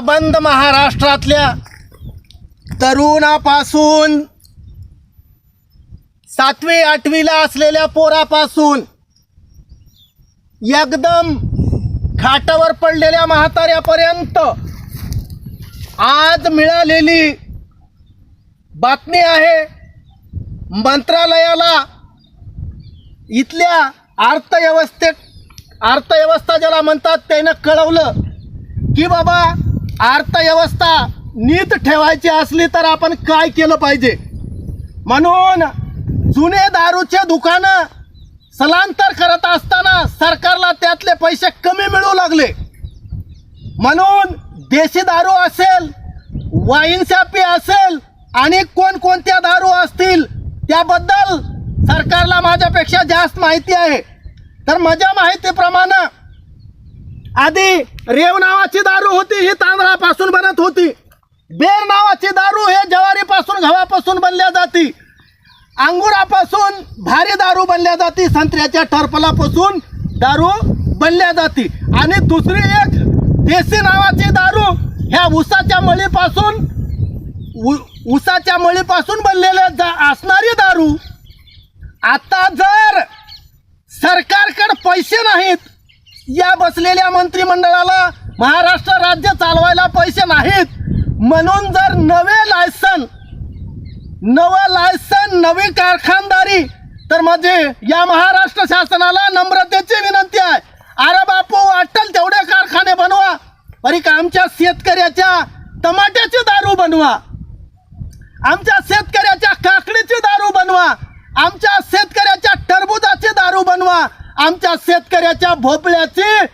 बंद महाराष्ट्रातल्या तरुणापासून सातवी आठवीला असलेल्या पोरापासून एकदम खाटावर पडलेल्या म्हाताऱ्यापर्यंत आज मिळालेली बातमी आहे मंत्रालयाला. इथल्या अर्थव्यवस्थेत अर्थव्यवस्था ज्याला म्हणतात त्यानं कळवलं की बाबा अर्थव्यवस्था नीट ठेवायची असली तर आपण काय केलं पाहिजे? म्हणून जुने दारूचे दुकानं स्थलांतर करत असताना सरकारला त्यातले पैसे कमी मिळू लागले. म्हणून देशी दारू असेल वाईन शापी असेल आणि कोणकोणत्या दारू असतील त्याबद्दल सरकारला माझ्यापेक्षा जास्त माहिती आहे. तर माझ्या माहितीप्रमाणे आधी रेव नावाची दारू होती ही तांदळापासून बनत होती. बेर नावाची दारू हे ज्वारीपासून गव्हापासून बनल्या जाती. अंगुरापासून भारी दारू बनल्या जाती संत्र्याच्या टरफलापासून दारू बनल्या जाती. आणि दुसरी एक देसी नावाची दारू ह्या उसाच्या मळीपासून उ- उसाच्या मळीपासून बनलेल्या जा असणारी दारू. आता जर सरकारकडे पैसे नाहीत या बसलेल्या मंत्रिमंडळाला महाराष्ट्र राज्य चालवायला पैसे नाहीत. म्हणून जर नवे लायसन नवं लायसन नवी कारखानदारी तर माझे या महाराष्ट्र शासनाला नम्रतेची विनंती आहे. अरे बापू वाटल तेवढे कारखाने बनवा. अरे का आमच्या शेतकऱ्याच्या टमाट्याची दारू बनवा. आमच्या शेतकऱ्या काकडीची दारू बनवा आमच्या शेतकऱ्याच्या टरबुजाची दारू बनवा आमच्या शेतकऱ्याच्या भोपळ्याची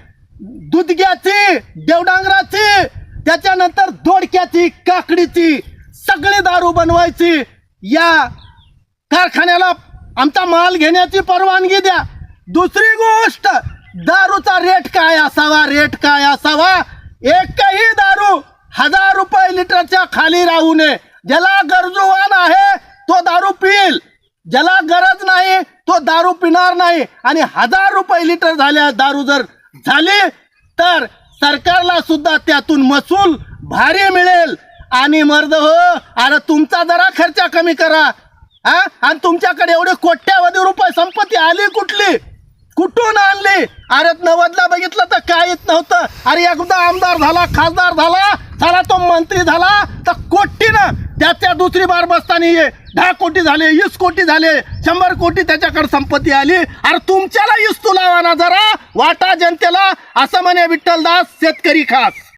दुधग्याची देवडांगराची त्याच्यानंतर दोडक्याची काकडीची सगळी दारू बनवायची. या कारखान्याला आमचा माल घेण्याची परवानगी द्या. दुसरी गोष्ट दारूचा रेट काय असावा? रेट काय असावा? एकही दारू हजार रुपये लिटरच्या खाली राहू नये. ज्याला गरजूवान आहे तो दारू पिईल ज्याला गरज नाही तो दारू पिणार नाही आणि हजार रुपये लिटर झाल्या दारू जर झाली तर सरकारला सुद्धा त्यातून महसूल भारी मिळेल. आणि मर्द हो अरे तुमचा जरा खर्च कमी करा. हा? आणि तुमच्याकडे एवढे कोट्यावधी रुपये संपत्ती आली कुठली? कुठून आणली? अरे नवदला बघितलं तर काहीच नव्हतं. अरे एकदा आमदार झाला खासदार झाला झाला तो मंत्री झाला तर कोटीनं त्याच्या दुसरी बार बसताना ये. दहा कोटी झाले वीस कोटी झाले शंभर कोटी त्याच्याकडे संपत्ती आली. अरे तुमच्याला इस्तू लावा ना जरा. वाटा जनतेला. असं म्हणे विठ्ठलदास शेतकरी खास.